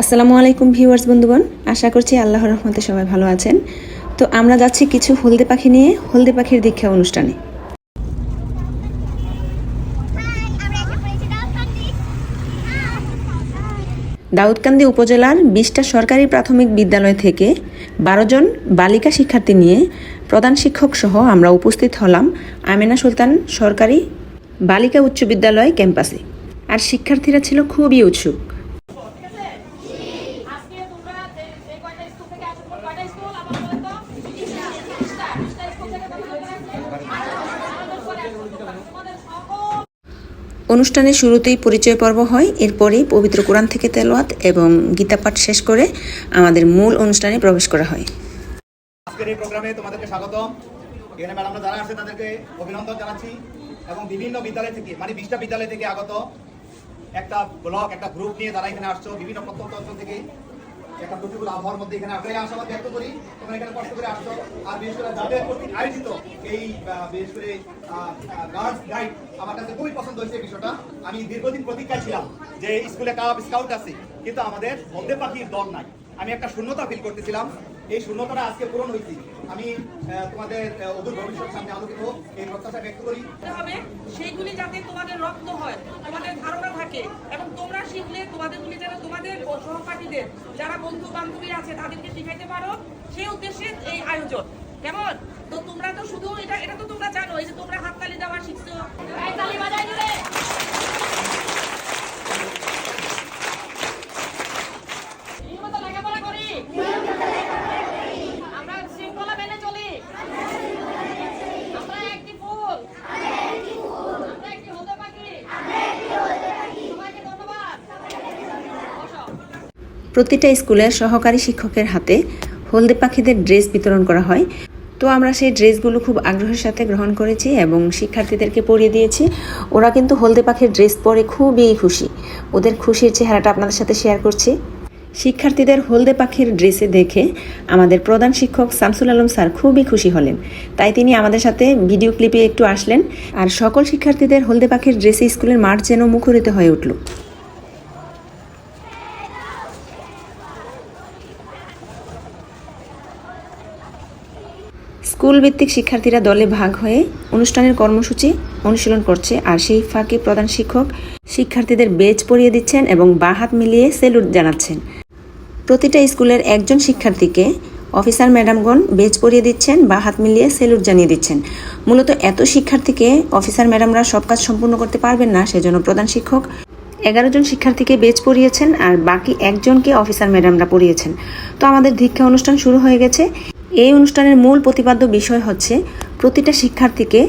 আসসালামু আলাইকুম ভিউয়ার্স, বন্ধুগণ। আশা করছি আল্লাহর রহমতে সবাই ভালো আছেন। তো আমরা যাচ্ছি কিছু হলদে পাখি নিয়ে, হলদে পাখির দীক্ষা অনুষ্ঠানে। দাউদকান্দি উপজেলার বিশটা সরকারি প্রাথমিক বিদ্যালয় থেকে বারো জন বালিকা শিক্ষার্থী নিয়ে প্রধান শিক্ষক সহ আমরা উপস্থিত হলাম আমেনা সুলতান সরকারি বালিকা উচ্চ বিদ্যালয় ক্যাম্পাসে। আর শিক্ষার্থীরা ছিল খুবই উৎসুক আজকে তোমরা যে যে কয়টা স্কুল থেকে আসো তোমার কয়টা স্কুল আমার বলে তো বিশটা বিশটা বিশটা স্কুল থেকে কত লোক আসছে আলাদা করে একশো লোক। তোমাদের সকল অনুষ্ঠানের শুরুতেই পরিচয় পর্ব হয়। এরপরেই পবিত্র কোরআন থেকে তেলোয়াত এবং গীতাপাঠ শেষ করে আমাদের মূল অনুষ্ঠানে প্রবেশ করা হয়। আজকের এই প্রোগ্রামে তোমাদেরকে স্বাগতম। এখানে ম্যাডামরা যারা আছে তাদেরকে অভিনন্দন জানাচ্ছি এবং বিভিন্ন বিদ্যালয় থেকে মানে বিশটা বিদ্যালয় থেকে আগত একটা ব্লক, একটা গ্রুপ নিয়ে তারা এখানে আসছো, বিভিন্ন প্রত্যন্ত অঞ্চল থেকে একটা প্রতিকূল আবহাওয়ার মধ্যে এখানে আপনারা আশাবাদ ব্যক্ত করি, তোমরা এখানে কষ্ট করে আসছো। আর বিশেষ করে যাদের কর্তৃক আয়োজিত এই বিশেষ করে গাইড আমার কাছে খুবই পছন্দ হয়েছে বিষয়টা। আমি দীর্ঘদিন প্রতীক্ষায় ছিলাম যে স্কুলে কাপ স্কাউট আছে, কিন্তু আমাদের বন্দে পাখির দল নাই। আমি একটা শূন্যতা ফিল করতেছিলাম। এই শূন্যতাটা আজকে পূরণ হয়েছে আমি তোমাদের অদূর ভবিষ্যৎ সামনে আলোকিত এই প্রত্যাশা ব্যক্ত করি। হবে সেইগুলি যাতে তোমাদের রক্ত হয় তোমাদের ধারণা থাকে এবং তোমরা শিখলে তোমাদেরগুলি যেন তোমাদের সহপাঠীদের যারা বন্ধু বান্ধবী আছে তাদেরকে শিখাইতে পারো। সেই উদ্দেশ্যে এই আয়োজন। কেমন? তো তোমরা তো শুধু এটা এটা তো তোমরা জানো এই যে তোমরা হাততালি দেওয়া শিখছো। তালি বাজাই দিলে নিয়মিত লেখাপড়া করি আমরা শৃঙ্খলা মেনে চলি আমরা একটি ফুল আমরা একটি হলদে পাখি সবাইকে ধন্যবাদ বসো প্রতিটা স্কুলের সহকারী শিক্ষকের হাতে হলদে পাখিদের ড্রেস বিতরণ করা হয়। তো আমরা সেই ড্রেসগুলো খুব আগ্রহের সাথে গ্রহণ করেছি এবং শিক্ষার্থীদেরকে পরিয়ে দিয়েছি। ওরা কিন্তু হলদে পাখির ড্রেস পরে খুবই খুশি। ওদের খুশির চেহারাটা আপনাদের সাথে শেয়ার করছি। শিক্ষার্থীদের হলদে পাখির ড্রেসে দেখে আমাদের প্রধান শিক্ষক শামসুল আলম স্যার খুবই খুশি হলেন। তাই তিনি আমাদের সাথে ভিডিও ক্লিপে একটু আসলেন। আর সকল শিক্ষার্থীদের হলদে পাখির ড্রেসে স্কুলের মাঠ যেন মুখরিত হয়ে উঠল। স্কুল ভিত্তিক শিক্ষার্থীরা দলে ভাগ হয়ে অনুষ্ঠানের কর্মসূচি অনুশীলন করছে আর সেই ফাঁকে প্রধান শিক্ষক শিক্ষার্থীদের বেজ পরিয়ে দিচ্ছেন এবং বা হাত মিলিয়ে সেলুট জানাচ্ছেন। প্রতিটা স্কুলের একজন শিক্ষার্থীকে অফিসার ম্যাডামগণ বেজ পরিয়ে দিচ্ছেন, বা হাত মিলিয়ে সেলুট জানিয়ে দিচ্ছেন। মূলত এত শিক্ষার্থীকে অফিসার ম্যাডামরা সব কাজ সম্পূর্ণ করতে পারবেন না, সেজন্য প্রধান শিক্ষক এগারো জন শিক্ষার্থীকে বেজ পড়িয়েছেন আর বাকি একজনকে অফিসার ম্যাডামরা পড়িয়েছেন তো আমাদের দীক্ষা অনুষ্ঠান শুরু হয়ে গেছে। এই অনুষ্ঠানের মূল প্রতিপাদ্য বিষয় হচ্ছে প্রতিটা শিক্ষার্থীকে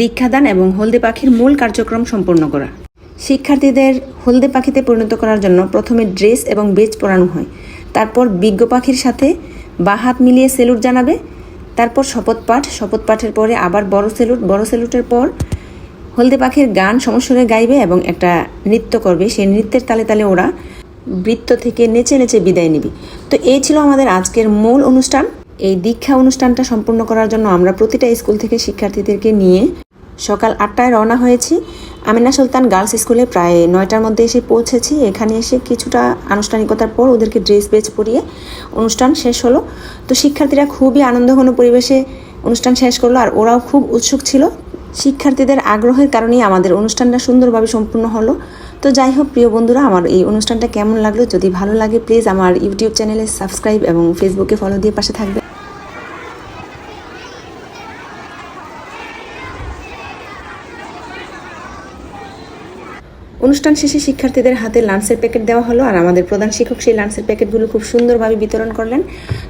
দীক্ষাদান এবং হলদে পাখির মূল কার্যক্রম সম্পন্ন করা। শিক্ষার্থীদের হলদে পাখিতে পরিণত করার জন্য প্রথমে ড্রেস এবং বেজ পরানো হয়। তারপর বিজ্ঞ পাখির সাথে বা হাত মিলিয়ে সেলুট জানাবে। তারপর শপথ পাঠ, শপথ পাঠের পরে আবার বড় সেলুট, বড় সেলুটের পর হলদে পাখির গান সমস্বরে গাইবে এবং একটা নৃত্য করবে। সেই নৃত্যের তালে তালে ওরা বৃত্ত থেকে নেচে নেচে বিদায় নিবি। তো এই ছিল আমাদের আজকের মূল অনুষ্ঠান। এই দীক্ষা অনুষ্ঠানটা সম্পূর্ণ করার জন্য আমরা প্রতিটা স্কুল থেকে শিক্ষার্থীদেরকে নিয়ে সকাল আটটায় রওনা হয়েছি। আমিনা সুলতান গার্লস স্কুলে প্রায় নয়টার মধ্যে এসে পৌঁছেছি। এখানে এসে কিছুটা আনুষ্ঠানিকতার পর ওদেরকে ড্রেস বেচ পরিয়ে অনুষ্ঠান শেষ হলো। তো শিক্ষার্থীরা খুবই আনন্দঘন পরিবেশে অনুষ্ঠান শেষ করল আর ওরাও খুব উৎসুক ছিল। শিক্ষার্থীদের আগ্রহের কারণেই আমাদের অনুষ্ঠানটা সুন্দরভাবে সম্পূর্ণ হলো। তো যাই হোক, প্রিয় বন্ধুরা, আমার এই অনুষ্ঠানটা কেমন লাগল? যদি ভালো লাগে প্লিজ আমার ইউটিউব চ্যানেলে সাবস্ক্রাইব এবং ফেসবুকে ফলো দিয়ে পাশে থাকবে অনুষ্ঠান শেষে শিক্ষার্থীদের হাতে লাঞ্চের প্যাকেট দেওয়া হলো, আর আমাদের প্রধান শিক্ষক সেই লাঞ্চের প্যাকেটগুলো খুব সুন্দরভাবে বিতরণ করলেন।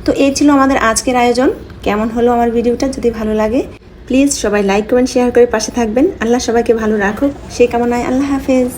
তো এই ছিল আমাদের আজকের আয়োজন। কেমন হলো আমার ভিডিওটা যদি ভালো লাগে, প্লিজ সবাই লাইক, কমেন্ট, শেয়ার করে পাশে থাকবেন। আল্লাহ সবাইকে ভালো রাখুক। সেই কামনায় আল্লাহ হাফেজ।